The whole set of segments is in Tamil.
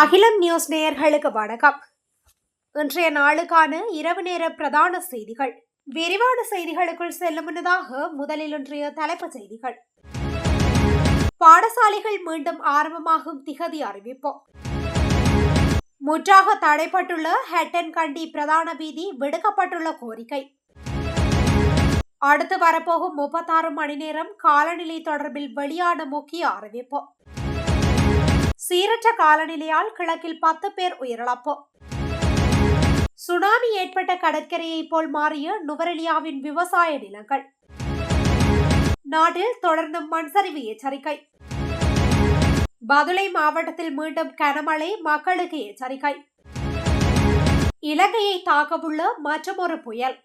அகிலம் நியூஸ் நேயர்களுக்கு வணக்கம். இன்றைய நாளுக்கான இரவு நேர பிரதான செய்திகள். விரிவான செய்திகளுக்குள் செல்லும் முன்னதாக முதலில் இன்றைய தலைப்புச் செய்திகள். பாடசாலைகள் மீண்டும் ஆரம்பமாகும் திகதி அறிவிப்போம். முற்றாக தடைப்பட்டுள்ள ஹெட்டன் கண்டி பிரதான வீதி விடுக்கப்பட்டுள்ள கோரிக்கை. அடுத்து வரப்போகும் முப்பத்தாறு மணி நேரம் காலநிலை தொடர்பில் வெளியான முக்கிய அறிவிப்பு சீரற்ற காலநிலையால் கிழக்கில் பத்து பேர் உயிரிழப்பு. சுனாமி ஏற்பட்ட கடற்கரையை போல் மாறிய நுவரெலியாவின் விவசாய நிலங்கள். நாட்டில் தொடர்ந்தும் மண்சரிவு எச்சரிக்கை. பதுளை மாவட்டத்தில் மீண்டும் கனமழை மக்களுக்கு எச்சரிக்கை. இலங்கையை தாக்கவுள்ள மற்றொரு புயல்.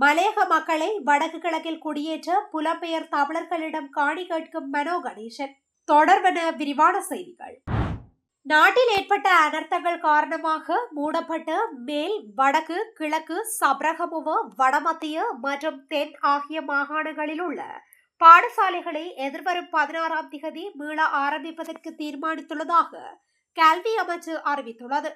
மலையக மக்களை வடக்கு கிழக்கில் குடியேற்ற புலம்பெயர் தமிழர்களிடம் காணி கேட்கும் மனோ கணேசன். தொடர்வன விரிவான செய்திகள். நாட்டில் ஏற்பட்ட அனர்த்தங்கள் காரணமாக மூடப்பட்ட மேல் வடக்கு கிழக்கு சப்ரகமுவ வடமத்திய மற்றும் தென் ஆகிய மாகாணங்களில் உள்ள பாடசாலைகளை எதிர்வரும் பதினாறாம் திகதி மீள ஆரம்பிப்பதற்கு தீர்மானித்துள்ளதாக கல்வி அமைச்சு அறிவித்துள்ளது.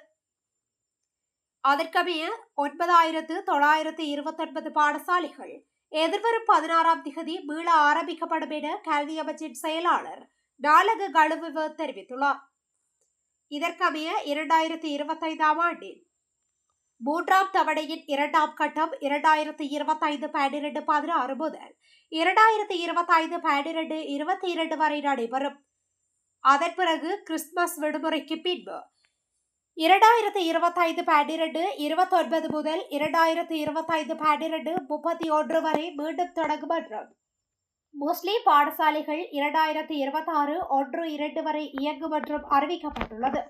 அதற்கமைய ஒன்பதாயிரத்து தொள்ளாயிரத்து இருபத்தொன்பது பாடசாலைகள் எதிர்வரும் பதினாறாம் திகதி மீள ஆரம்பிக்கப்படும் என கல்வி அமைச்சின் செயலாளர் நாலக கழுவுவ தெரிவித்துள்ளார். இதற்கமைய இரண்டாயிரத்தி இருபத்தைந்தாம் ஆண்டில் மூன்றாம் தவணையின் இரண்டாம் கட்டம் இரண்டாயிரத்தி இருபத்தைந்து பன்னிரண்டு பதினாறு முதல் இரண்டாயிரத்தி இருபத்தைந்து பன்னிரண்டு இருபத்தி இரண்டு வரை நடைபெறும். அதன் பிறகு கிறிஸ்துமஸ் விடுமுறைக்கு பின்பு இரண்டாயிரத்தி இருபத்தைந்து பன்னிரண்டு இருபத்தொன்பது முதல் இரண்டாயிரத்தி இருபத்தைந்து பன்னிரண்டு முப்பத்தி ஒன்று வரை மீண்டும் தொடங்கும் என்றும் முஸ்லிம் பாடசாலைகள் இரண்டாயிரத்தி இருபத்தாறு ஒன்று இரண்டு வரை இயங்கும் என்றும் அறிவிக்கப்பட்டுள்ளது.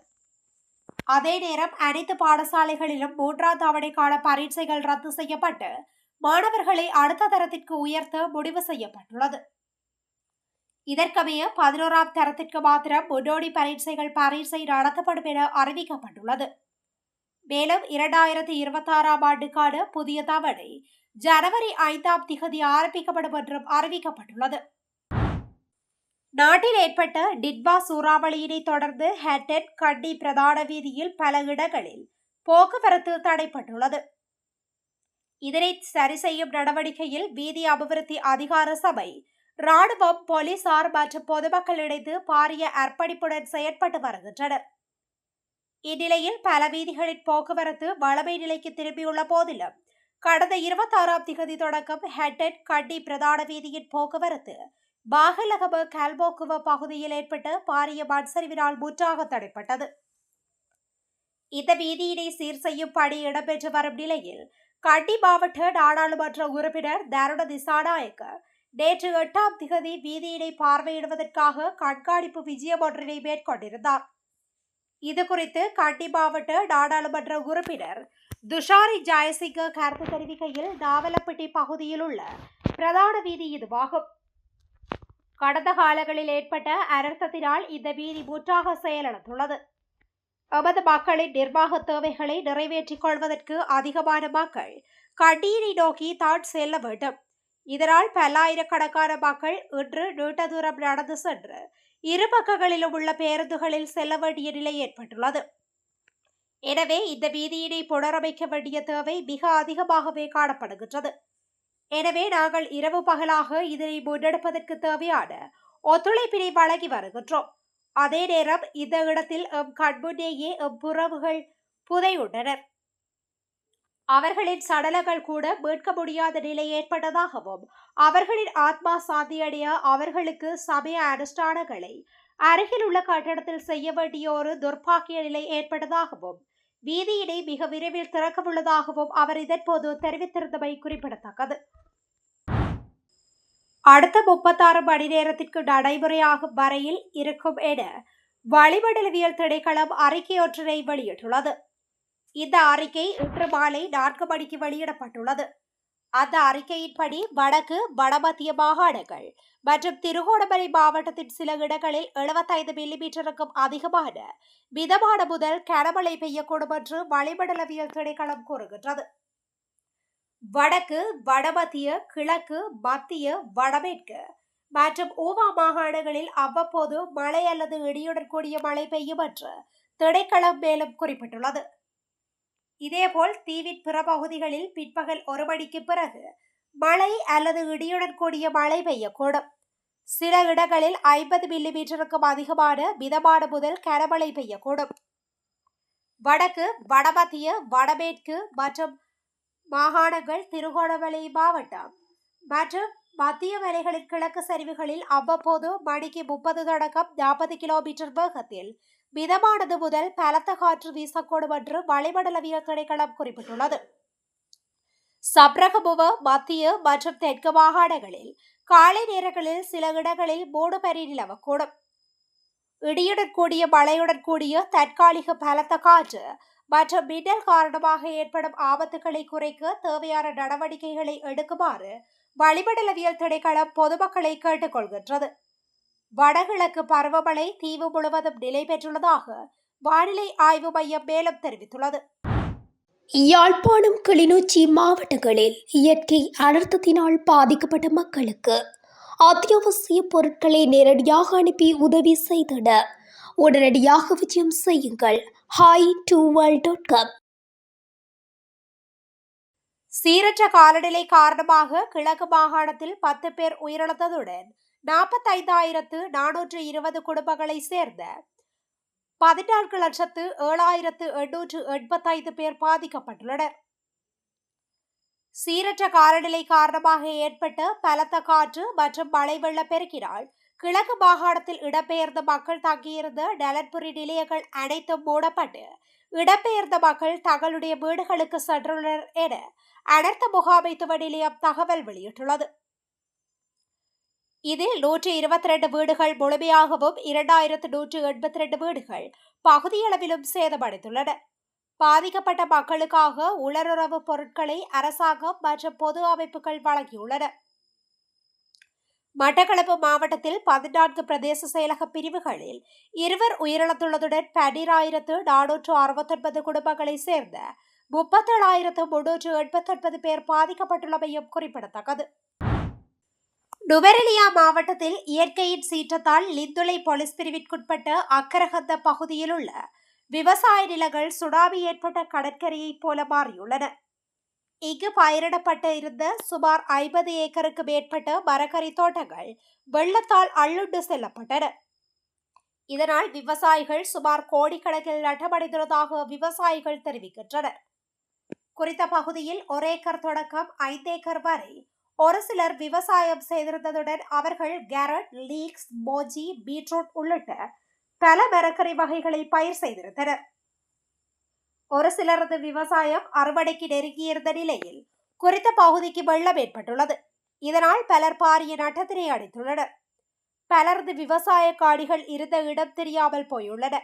அதே நேரம் அனைத்து பாடசாலைகளிலும் மூன்றாம் தவணைக்கான பரீட்சைகள் ரத்து செய்யப்பட்டு மாணவர்களை அடுத்த தரத்திற்கு உயர்த்த முடிவு செய்யப்பட்டுள்ளது. இதற்கமைய பதினோராம் தரத்திற்கு மாத்திரம் முன்னோடி பரீட்சைகள் பரீட்சை நடத்தப்படும் என அறிவிக்கப்பட்டுள்ளது. மேலும் இரண்டாயிரத்தி இருபத்தாறாம் ஆண்டுக்கான புதிய தவணை ஜனவரி ஐந்தாம் திகதி ஆரம்பிக்கப்படும் என்றும் அறிவிக்கப்பட்டுள்ளது. நாட்டில் ஏற்பட்ட டிட்பா சூறாவளியினை தொடர்ந்து ஹேட்டன் கண்டி பிரதான வீதியில் பல இடங்களில் போக்குவரத்து தடைப்பட்டுள்ளது. இதனை சரி செய்யும் நடவடிக்கையில் வீதி அபிவிருத்தி அதிகார சபை ராணுவம் போலீசார் மற்றும் பொதுமக்கள் இணைந்து பாரிய அர்ப்பணிப்புடன் செயற்பட்டு வருகின்றனர். இந்நிலையில் பல வீதிகளின் போக்குவரத்து வளமை நிலைக்கு திரும்பியுள்ள போதிலும் கடந்த இருபத்தாறாம் திகதி தொடக்கம் ஹெட்டட் கண்டி பிரதான வீதியின் போக்குவரத்து. பாகலகம கல்போக்குவ பகுதியில் ஏற்பட்ட பாரிய மண்சரிவினால் முற்றாக தடைப்பட்டது. இந்த வீதியினை சீர் செய்யும் பணி இடம்பெற்று வரும் நிலையில் கண்டி மாவட்ட நாடாளுமன்ற உறுப்பினர் தருண திசாநாயக்க நேற்று எட்டாம் திகதி வீதியினை பார்வையிடுவதற்காக கண்காணிப்பு விஜயம் ஒன்றினை மேற்கொண்டிருந்தார். இது குறித்து கண்டி மாவட்ட நாடாளுமன்ற உறுப்பினர் துஷாரி ஜாயசிங்க கருத்து தெரிவிக்கையில் நாவலப்பட்டி பகுதியில் உள்ள பிரதான வீதி இதுவாகும். கடந்த காலங்களில் ஏற்பட்ட அனர்த்தத்தினால் இந்த வீதி முற்றாக செயலிழந்துள்ளது எமது மக்களின் நிர்வாக தேவைகளை நிறைவேற்றிக் கொள்வதற்கு அதிகமான மக்கள் கண்டியினை நோக்கி தான் செல்ல வேண்டும். இதனால் பல்லாயிரக்கணக்கான மக்கள் இன்று நீண்ட தூரம் நடந்து சென்று இரு பக்கங்களிலும் உள்ள பேருந்துகளில் செல்ல வேண்டிய நிலை ஏற்பட்டுள்ளது. எனவே இந்த வீதியினை புனரமைக்க வேண்டிய தேவை மிக அதிகமாகவே காணப்படுகின்றது. எனவே நாங்கள் இரவு பகலாக இதனை முன்னெடுப்பதற்கு தேவையான ஒத்துழைப்பினை வழங்கி வருகின்றோம். அதே நேரம் இந்த இடத்தில் எம் கண்முன்னேயே எம் புறவுகள் புதையுண்டனர் அவர்களின் சடலங்கள் கூட மீட்க முடியாத நிலை ஏற்பட்டதாகவும் அவர்களின் ஆத்மா சாந்தியடைய அவர்களுக்கு சமய அனுஷ்டானங்களை அருகில் உள்ள கட்டடத்தில் செய்ய வேண்டிய ஒரு துர்ப்பாக்கிய நிலை ஏற்பட்டதாகவும் வீதியினை மிக விரைவில் திறக்கவுள்ளதாகவும் அவர் இதன்போது தெரிவித்திருந்தமை குறிப்பிடத்தக்கது. அடுத்த முப்பத்தாறு மணி நேரத்திற்கு நடைமுறையாகும் வரையில் இருக்கும் என வளிமண்டலவியல் திணைக்களம் அறிக்கையொன்றினை வெளியிட்டுள்ளது. இந்த அறிக்கை இன்று மாலை நான்கு மணிக்கு வெளியிடப்பட்டுள்ளது. அந்த அறிக்கையின்படி வடக்கு வடமத்திய மாகாணங்கள் மற்றும் திருகோணமலை மாவட்டத்தின் சில இடங்களில் எழுபத்தைந்து மில்லிமீட்டருக்கும் அதிகமான மிதமான முதல் கனமழை பெய்யக்கூடும் என்று வளிமண்டலவியல் திணைக்களம் கூறுகின்றது. வடக்கு வடமத்திய கிழக்கு மத்திய வடமேற்கு மற்றும் ஊவா மாகாணங்களில் அவ்வப்போது மழை அல்லது இடியுடன் கூடிய மழை பெய்யும் என்று திணைக்களம் மேலும் குறிப்பிட்டுள்ளது. இதேபோல் தீவின் பிற பகுதிகளில் பிற்பகல் ஒரு மணிக்கு பிறகு மழை அல்லது இடியுடன் கூடிய மழை பெய்யக்கூடும் சில இடங்களில் ஐம்பது மில்லிமீட்டருக்கும் அதிகமான மிதமான முதல் கனமழை பெய்யக்கூடும் வடக்கு வடமத்திய வடமேற்கு மற்றும் மாகாணங்கள் திருகோணமலை மாவட்டம் மற்றும் மத்திய மலைகளின் கிழக்கு சரிவுகளில் அவ்வப்போது மணிக்கு முப்பது தொடக்கம் நாற்பது கிலோமீட்டர் வேகத்தில் மிதமானது முதல் பலத்த காற்று வீசக்கூடும் என்று வளிமண்டலவியல் திணைக்களம் குறிப்பிட்டுள்ளது. சப்ரகமுவ மத்திய மற்றும் தெற்கு மாகாணங்களில் காலை நேரங்களில் சில இடங்களில் மூடுபனி நிலவக்கூடும். இடியுடன் கூடிய மழையுடன் கூடிய தற்காலிக பலத்த காற்று மற்றும் மின்னல் காரணமாக ஏற்படும் ஆபத்துகளை குறைக்க தேவையான நடவடிக்கைகளை எடுக்குமாறு வளிமண்டலவியல் திணைக்களம் பொதுமக்களை கேட்டுக்கொள்கின்றது. வடகிழக்கு பருவமழை தீவு முழுவதும் நிலை பெற்றுள்ளதாக வானிலை ஆய்வு மையம் மேலும் தெரிவித்துள்ளது. யாழ்ப்பாணம் கிளிநொச்சி மாவட்டங்களில் இயற்கை அனர்த்தத்தினால் பாதிக்கப்பட்ட மக்களுக்கு அத்தியாவசிய பொருட்களை நேரடியாக அனுப்பி உதவி செய்தன உடனடியாக விஜயம் செய்யுங்கள். ஹாய் டூவல் டாட் காம் சீரற்ற காலநிலை காரணமாக கிழக்கு மாகாணத்தில் பத்து பேர் உயிரிழந்ததுடன் நாற்பத்தைந்தாயிரத்து நானூற்று இருபது குடும்பங்களை சேர்ந்த பதினான்கு லட்சத்து ஏழாயிரத்து எண்ணூற்று எண்பத்தைந்து பேர் பாதிக்கப்பட்டுள்ளனர். சீரற்ற காலநிலை காரணமாக ஏற்பட்ட பலத்த காற்று மற்றும் மழை வெள்ள பெருக்கினால் கிழக்கு மாகாணத்தில் இடம்பெயர்ந்த மக்கள் தங்கியிருந்த நலன்புரி நிலையங்கள் அனைத்தும் மூடப்பட்டு இடம்பெயர்ந்த மக்கள் தங்களுடைய வீடுகளுக்கு சென்றுள்ளனர் என அனர்த்த முகாமைத்துவ நிலையம் தகவல் வெளியிட்டுள்ளது. இதில் நூற்றி இருபத்தி ரெண்டு வீடுகள் முழுமையாகவும் இரண்டாயிரத்து நூற்று எண்பத்தி ரெண்டு வீடுகள் பகுதியளவிலும் சேதமடைந்துள்ளன. பாதிக்கப்பட்ட மக்களுக்காக உலருறவு பொருட்களை அரசாங்கம் மற்றும் பொது அமைப்புகள் வழங்கியுள்ளன. மட்டக்களப்பு மாவட்டத்தில் பதினான்கு பிரதேச செயலக பிரிவுகளில் இருவர் உயிரிழந்துள்ளதுடன் பன்னிராயிரத்து நானூற்று அறுபத்தொன்பது குடும்பங்களைச் சேர்ந்த முப்பத்தேழாயிரத்து முன்னூற்று எண்பத்தொன்பது பேர் பாதிக்கப்பட்டுள்ளமையும் குறிப்பிடத்தக்கது. நுவரெலியா மாவட்டத்தில் இயற்கையின் சீற்றத்தால் லிந்துளை போலீஸ் பிரிவிற்குட்பட்ட அக்கரகந்த பகுதியில் உள்ள விவசாய நிலங்கள் சுனாமி ஏற்பட்ட கடற்கரையைப் போல மாறியுள்ளன. இங்கு பயிரிடப்பட்டு இருந்த சுமார் ஐம்பது ஏக்கருக்கு மேற்பட்ட மரக்கறி தோட்டங்கள் வெள்ளத்தால் அள்ளுண்டு செல்லப்பட்டன. இதனால் விவசாயிகள் சுமார் கோடிக்கணக்கில் நட்டமடைந்துள்ளதாக விவசாயிகள் தெரிவிக்கின்றனர். குறித்த பகுதியில் ஒரு ஏக்கர் தொடக்கம் ஐந்து ஏக்கர் வரை ஒரு சிலர் விவசாயம் செய்திருந்ததுடன் அவர்கள் கேரட் லீக்ஸ் மோஜி பீட்ரூட் உள்ளிட்ட பல மரக்கறி வகைகளை பயிர் செய்திருந்தனர். ஒரு சிலரது விவசாயம் அறுவடைக்கு நெருங்கியிருந்த நிலையில் குறித்த பகுதிக்கு வெள்ளம் ஏற்பட்டுள்ளது. இதனால் பலர் பாரிய நட்டத்தினை அடைத்துள்ளனர் பலரது விவசாய காடிகள் இருந்த இடம் தெரியாமல் போயுள்ளன.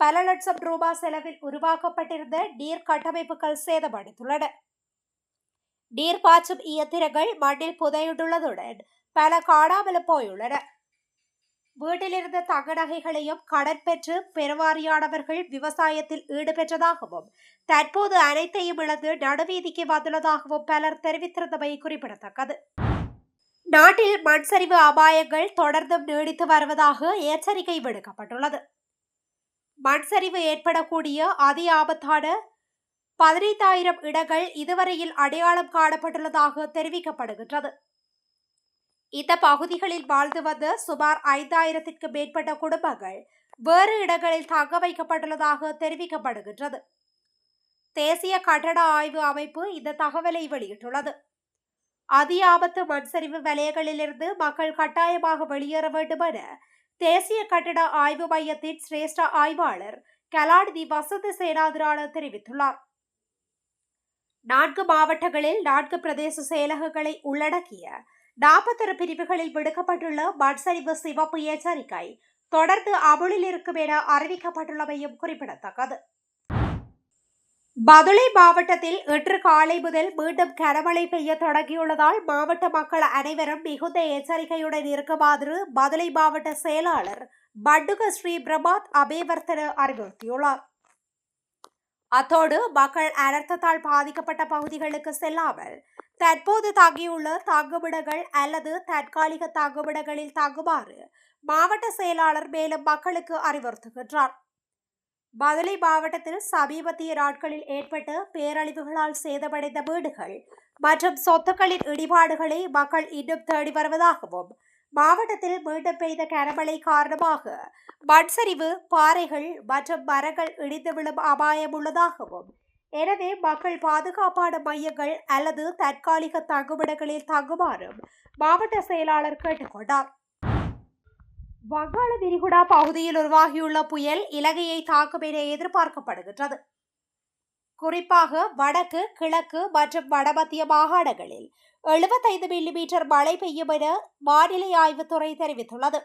பல லட்சம் ரூபாய் செலவில் உருவாக்கப்பட்டிருந்த நீர் கட்டமைப்புகள் சேதமடைந்துள்ளன. நீர் பாய்ச்சும் இயந்திரங்கள் மண்ணில் புதையுண்டுள்ளதுடன் பல காணாமல் போயுள்ளன வீட்டிலிருந்த தங்க நகைகளையும் கடன் பெற்று பெருவாரியானவர்கள் விவசாயத்தில் ஈடுபெற்றதாகவும் தற்போது அனைத்தையும் இழந்து நடுவீதிக்கு வந்துள்ளதாகவும் பலர் தெரிவித்திருந்தமை குறிப்பிடத்தக்கது. நாட்டில் மண் சரிவு அபாயங்கள் தொடர்ந்தும் நீடித்து வருவதாக எச்சரிக்கை விடுக்கப்பட்டுள்ளது. மண் சரிவு ஏற்படக்கூடிய அதி ஆபத்தான பதினைந்தாயிரம் இடங்கள் இதுவரையில் அடையாளம் காணப்பட்டுள்ளதாக தெரிவிக்கப்படுகின்றது. இந்த பகுதிகளில் வாழ்ந்து வந்த சுமார் ஐந்தாயிரத்திற்கு மேற்பட்ட குடும்பங்கள் வேறு இடங்களில் தங்க வைக்கப்பட்டுள்ளதாக தெரிவிக்கப்படுகின்றது. தேசிய கட்டட ஆய்வு அமைப்பு இந்த தகவலை வெளியிட்டுள்ளது. அதி ஆபத்து மண்சரிவு வலயங்களிலிருந்து மக்கள் கட்டாயமாக வெளியேற வேண்டும் என தேசிய கட்டட ஆய்வு மையத்தின் சிரேஷ்ட ஆய்வாளர் கலாநிதி வசந்த சேனாதிரான தெரிவித்துள்ளார். நான்கு மாவட்டங்களில் நான்கு பிரதேச செயலகங்களை உள்ளடக்கிய நாற்பத்தொரு பிரிவுகளில் விடுக்கப்பட்டுள்ள மண்சரிவு சிவப்பு எச்சரிக்கை தொடர்ந்து அமுலில் இருக்கும் என அறிவிக்கப்பட்டுள்ளமையும் குறிப்பிடத்தக்கது. பதுளை மாவட்டத்தில் இன்று காலை முதல் மீண்டும் கனமழை பெய்ய தொடங்கியுள்ளதால் மாவட்ட மக்கள் அனைவரும் மிகுந்த எச்சரிக்கையுடன் இருக்குமாறு மதுளை மாவட்ட செயலாளர் பண்டுக ஸ்ரீ பிரபாத் அபேவர்த்தன அறிவுறுத்தியுள்ளார். அத்தோடு மக்கள் அனர்த்தத்தால் பாதிக்கப்பட்ட பகுதிகளுக்கு செல்லாமல் தற்போது தங்கியுள்ள தங்குமிடங்கள் அல்லது தற்காலிக தங்குமிடங்களில் தங்குமாறு மாவட்ட செயலாளர் மேலும் மக்களுக்கு அறிவுறுத்துகின்றார். மதுரை மாவட்டத்தில் சமீபத்திய நாட்களில் ஏற்பட்ட பேரழிவுகளால் சேதமடைந்த வீடுகள் மற்றும் சொத்துக்களின் இடிபாடுகளை மக்கள் இன்னும் தேடி வருவதாகவும் மாவட்டத்தில் மீண்டும் பெய்த கனமழை காரணமாக மண்சரிவு பாறைகள் மற்றும் மரங்கள் இடிந்து விழும் அபாயம் உள்ளதாகவும் எனவே மக்கள் பாதுகாப்பான மையங்கள் அல்லது தற்காலிக தங்குமிடங்களில் தங்குமாறும் மாவட்ட செயலாளர் கேட்டுக்கொண்டார். வங்காள விரிகுடா பகுதியில் உருவாகியுள்ள புயல் இலங்கையை தாக்கும் என எதிர்பார்க்கப்படுகின்றது. குறிப்பாக வடக்கு கிழக்கு மற்றும் வடமத்திய மாகாணங்களில் எழுபத்தைந்து மில்லிமீட்டர் மழை பெய்யும் என வானிலை ஆய்வுத்துறை தெரிவித்துள்ளது.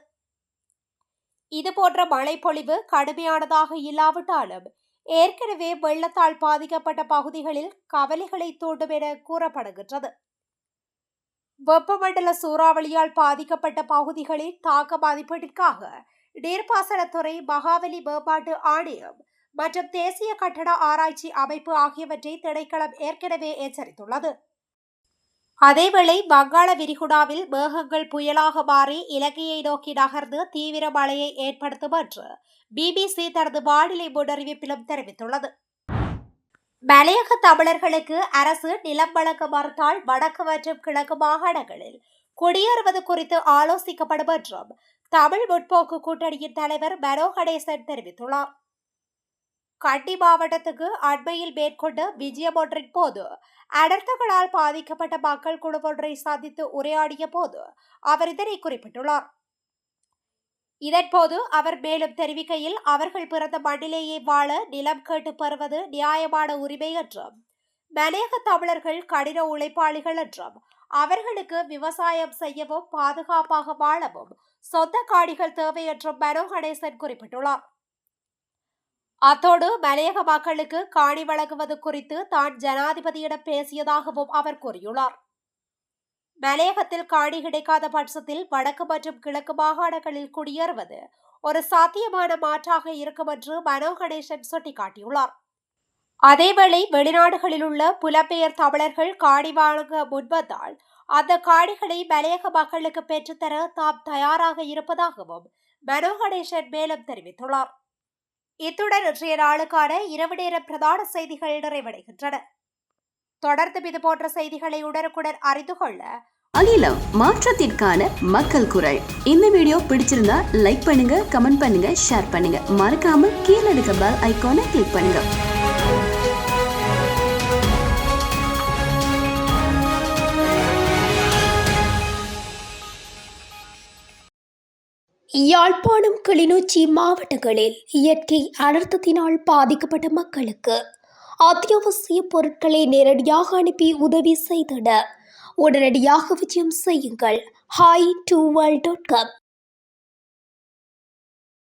இதுபோன்ற மழைப்பொழிவு கடுமையானதாக இல்லாவிட்டாலும் ஏற்கனவே வெள்ளத்தால் பாதிக்கப்பட்ட பகுதிகளில் கவலைகளை தூண்டும் என கூறப்படுகின்றது. வெப்பமண்டல சூறாவளியால் பாதிக்கப்பட்ட பகுதிகளில் தாக்க மதிப்பீட்டிற்காக நீர்ப்பாசனத்துறை மகாவலி மேம்பாட்டு ஆணையம் மற்றும் தேசிய கட்டட ஆராய்ச்சி அமைப்பு ஆகியவற்றை திணைக்களம் ஏற்கனவே எச்சரித்துள்ளது. அதேவேளை வங்காள விரிகுடாவில் மேகங்கள் புயலாக மாறி இலங்கையை நோக்கி நகர்ந்து தீவிர மழையை ஏற்படுத்தும் என்று பிபிசி தனது வானிலை முன்னறிவிப்பிலும் தெரிவித்துள்ளது. மலையக தமிழர்களுக்கு அரசு நிலம் வழங்க மறுத்தால் வடக்கு மற்றும் கிழக்கு மாகாணங்களில் குடியேறுவது குறித்து ஆலோசிக்கப்படும் என்றும் தமிழ் முற்போக்கு கூட்டணியின் தலைவர் மனோ கணேசன் தெரிவித்துள்ளார். கண்டி மாவட்டத்துக்கு அண்மையில் மேற்கொண்ட விஜயம் ஒன்றின் போது அடர்த்தங்களால் பாதிக்கப்பட்ட மக்கள் குழு ஒன்றை சந்தித்து உரையாடிய போது அவர் இதனை குறிப்பிட்டுள்ளார். இதன்போது அவர் மேலும் தெரிவிக்கையில் அவர்கள் பிறந்த மண்ணிலேயே வாழ நிலம் கேட்டு பெறுவது நியாயமான உரிமை என்றும் மலையக தமிழர்கள் கடின உழைப்பாளிகள் என்றும் அவர்களுக்கு விவசாயம் செய்யவும் பாதுகாப்பாக வாழவும் சொந்த காணிகள் தேவை என்றும் மனோ கணேசன் குறிப்பிட்டுள்ளார். அத்தோடு மலையக மக்களுக்கு காணி வழங்குவது குறித்து தான் ஜனாதிபதியிடம் பேசியதாகவும் அவர் கூறியுள்ளார். மலையகத்தில் காணி கிடைக்காத பட்சத்தில் வடக்கு மற்றும் கிழக்கு மாகாணங்களில் குடியேறுவது ஒரு சாத்தியமான மாற்றாக இருக்கும் என்று மனோ கணேசன் சுட்டிக்காட்டியுள்ளார். அதேவேளை வெளிநாடுகளில் உள்ள புலப்பெயர் தமிழர்கள் காணி வழங்க முன்வந்தால் அந்த காணிகளை மலையக மக்களுக்கு பெற்றுத்தர தாம் தயாராக இருப்பதாகவும் மனோ கணேசன் மேலும் தெரிவித்துள்ளார். இத்துடன் இன்றைய நாளுக்கான இரவு நேர பிரதான செய்திகள் நிறைவடைகின்றன. தொடர்ந்து இது போன்ற செய்திகளை உடனுக்குடன் அறிந்து கொள்ள அகிலம் மாற்றத்திற்கான மக்கள் குரல். இந்த வீடியோ பிடிச்சிருந்தா லைக் பண்ணுங்க கமெண்ட் பண்ணுங்க ஷேர் பண்ணுங்க. மறக்காம கீழே இருக்க பெல் ஐகானை கிளிக் பண்ணுங்க. யாழ்ப்பாணம் கிளிநொச்சி மாவட்டங்களில் இயற்கை அனர்த்தத்தினால் பாதிக்கப்பட்ட மக்களுக்கு அத்தியாவசிய பொருட்களை நேரடியாக அனுப்பி உதவி செய்திட உடனடியாக விஜயம் செய்யுங்கள். Hi two dot com